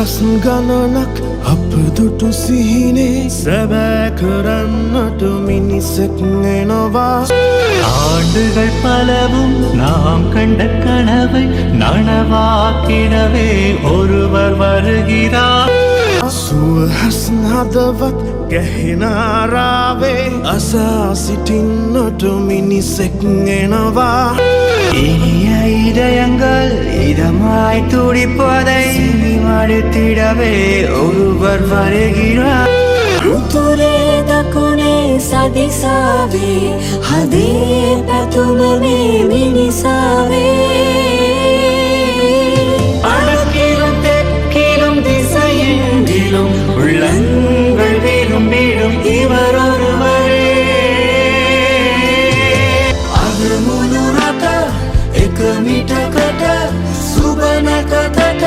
දවස් ගණනක් අප දුටු සිහිනේ සැබෑ කරන්නට මිනිසෙක් එනවා ஆண்டுகள் பலவும் நாம் கண்ட கனவை நனவாக்கிடவே ஒருவர் வருகிறார் සුවහස්න හදවත් ගැහෙනාරාවේ අසා සිටින්නට මිනිසෙක් එනවා இனிய இதயங்கள் இதமாய் துடிப்பதை மறுத்திடவே ஒருவர் வருகிறார் துரேதகுனே சதிசாவே அதே பதுமமே மினிசாவே அடக்கிலும் தெற்கிலும் திசையெங்கிலும் உள்ளங்கள் விரும்பிடும் இவர் ஒருவரே அது முனுரக எக்கு மிட்ட கட்ட சுபன கதட்ட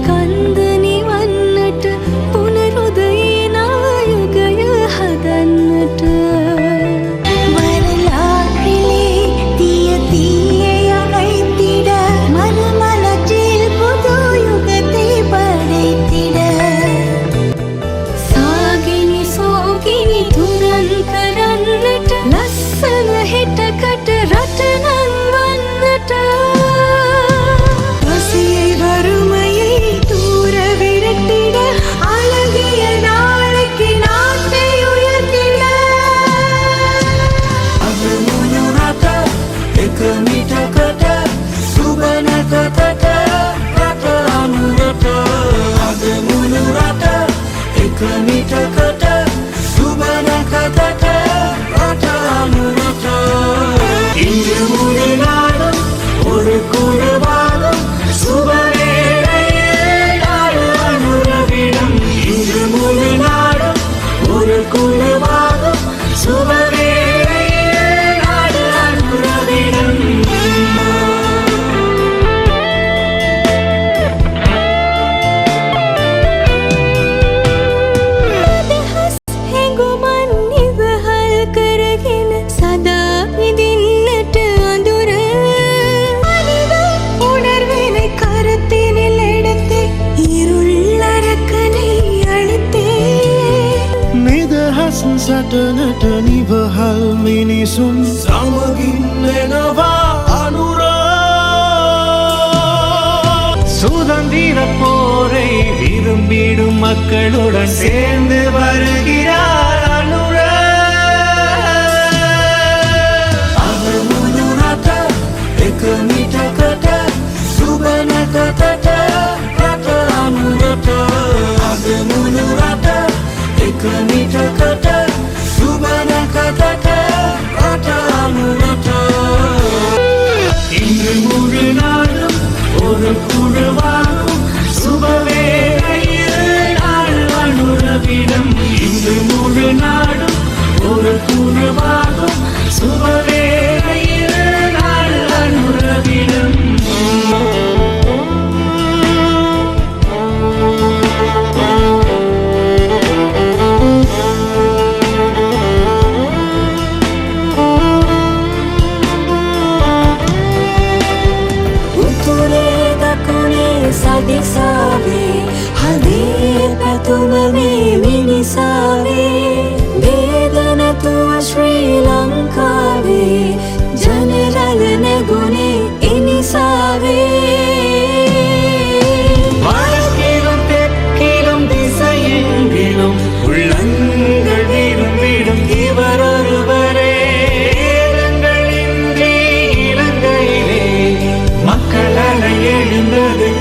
看 เธอมีเธอเขา நட நிவஹல் மினிசும். சமகின்னவா அனுரா சுதந்திர போரை விரும்பிடும் மக்களுடன் சேர்ந்து வருகிறார். ஒரு குழுவாகும். சுபவேடம் இன்று முழு நாடும் ஒரு குழுவாகும். சுப சாவே வேதனத்துவ ஸ்ரீலங்காவே ஜனரலன குணே இனி சாவே. வடக்கிலும் தெற்கிலும் திசையெங்கிலும் உள்ளங்கள் விரும்பிடும் இவர் ஒருவரே. இலங்கையிலே மக்கள் அலை எழுந்தது